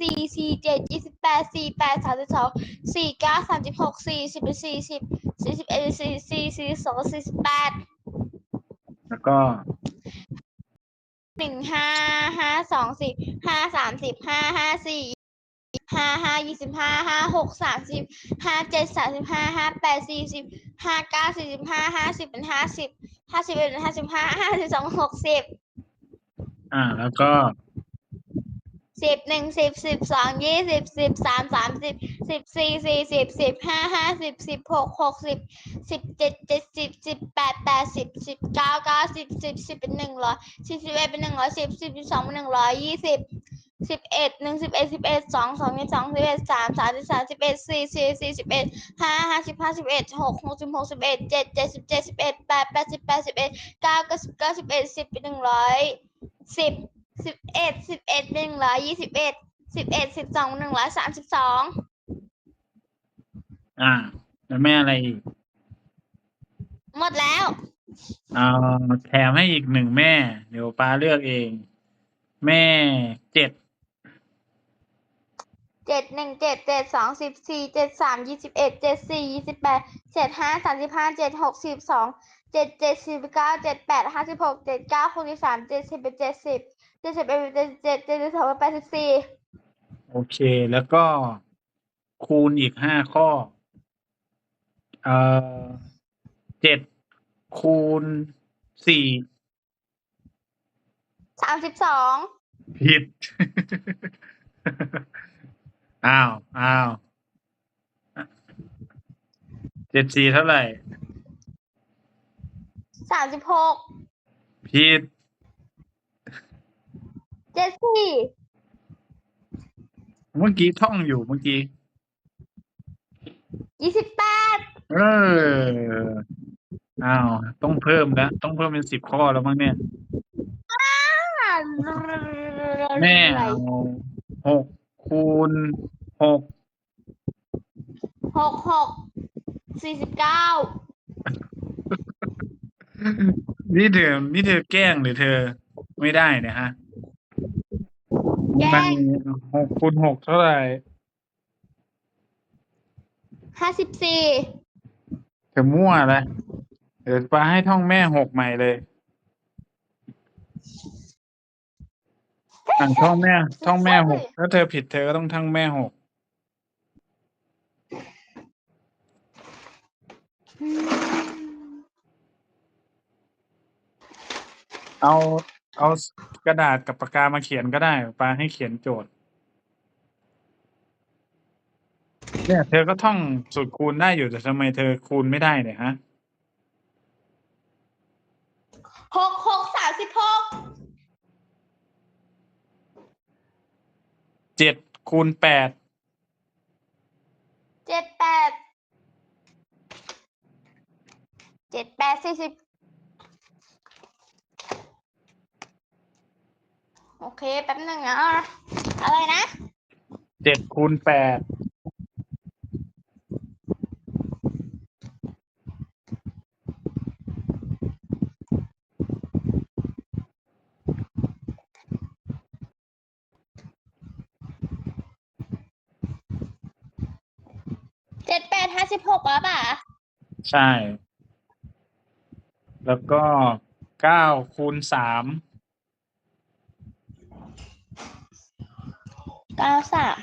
สี่สี่เจ็ดยี่สิบแปดสี่แปดสามสิบสองสี่เก้าสามสิบหกสี่สิบเป็นสี่สิบสี่สิบเอ็ดสี่สี่สี่สองสี่สิบแปดแล้วก็หนึ่งห้าห้าสองสิบห้าสามสิบห้าห้าสี่ห้าห้ายี่สิบห้าห้าหกสามสิบห้าเจ็ดสามสิบห้าห้าแปดสี่สิบห้าเก้าสี่สิบห้าห้าสิบเป็นห้าสิบห้าสิบเอ็ดเป็นห้าสิบห้าห้าสิบสองหกสิบอ่า แล้วก็ สิบหนึ่งสิบสิบสองยี่สิบสิบสามสามสิบสิบสี่สี่สิบสิบห้าห้าสิบสิบหกหกสิบสิบเจ็ดเจ็ดสิบสิบแปดแปดสิบสิบเก้าเก้าสิบสิบสิบเป็นหนึ่งร้อยสิบสิบเอ็ดเป็นหนึ่งร้อยสิบสิบสองเป็นหนึ่งร้อยยี่สิบสิบเอ็ดหนึ่งสิบเอ็ดสิบเอ็ดสองสองสิบสองสิบเอ็ดสามสามสิบสามสิบเอ็ดสี่สี่สี่สิบเอ็ดห้าห้าสิบห้าสิบเอ็ดหกหกสิบหกสิบเอ็ดเจ็ดเจ็ดสิบเจ็ดสิบเอ็ดแปดแปดสิบแปดสิบเอ็ดเก้าเก้าสิบเก้าสิบเอ็ดสิบเป็นหนึ่งร้อยสิบ สิบเอ็ดสิบเอ็ดหนึ่งร้อยยี่สิบเอ็ดสิบเอ็ดสิบสองหนึ่งร้อยสามสิบสองอ่าแล้วแม่อะไรอีกหมดแล้วเอาแถมให้อีกหนึ่งแม่ เดี๋ยวป้าเลือกเอง แม่เจ็ดเจ็ดหนึ่งเจ็ดเจ็ดสองสิบสี่เจ็ดสามยี่สิบเอ็ดเจ็ดสี่ยี่สิบแปดเจ็ดห้าสามสิบห้าเจ็ดหกสิบสอง เจ็ดเจ็ดสิบเก้าเจ็ดแปดห้าสิบหกเจ็ดเก้าหกสิบสามเจ็ดสิบเป็นเจ็ดสิบเจ็ดสิบเอ็ดเป็นเจ็ดสิบเจ็ดเจ็ดสิบสองเป็นแปดสิบสี่โอเค แล้วก็คูณอีกห้าข้อ เอ่อเจ็ดคูณสี่สามสิบสองผิด อ้าวอ้าวเจ็ดสี่เท่าไหร่ สามสิบหกผิดเจ็ดสี่เมื่อกี้ท่องอยู่เมื่อกี้ ยี่สิบแปดเอออ้าวต้องเพิ่มแล้วต้องเพิ่มเป็นสิบข้อแล้วมั้งเนี่ย แม่เอาหกคูณหกหกหกสี่สิบเก้า นี่เธอนี่เธอแกล้งหรือเธอไม่ได้เนี่ยฮะมันหกคูณหกเท่าไหร่ ห้าสิบสี่เธอมั่วเลยเดี๋ยวป้าให้ท่องแม่หกใหม่เลยอ่านท่องแม่ท่องแม่หกถ้าเธอผิดเธอก็ต้องท่องแม่หก เอาเอากระดาษกับปากกามาเขียนก็ได้ป้าให้เขียนโจทย์ เนี่ย เธอก็ท่องสูตรคูณได้อยู่แต่ทำไมเธอคูณไม่ได้เนี่ยฮะหกหกสามสิบหกเจ็ดคูณแปดเจ็ดแปดเจ็ดแปดสี่สิบ โอเคแป๊บหนึ่งนะอะไรนะเจ็ดคูณแปดเจ็ดแปดห้าสิบหกแล้วป่ะใช่ แล้วก็เก้าคูณสาม ก้าสาม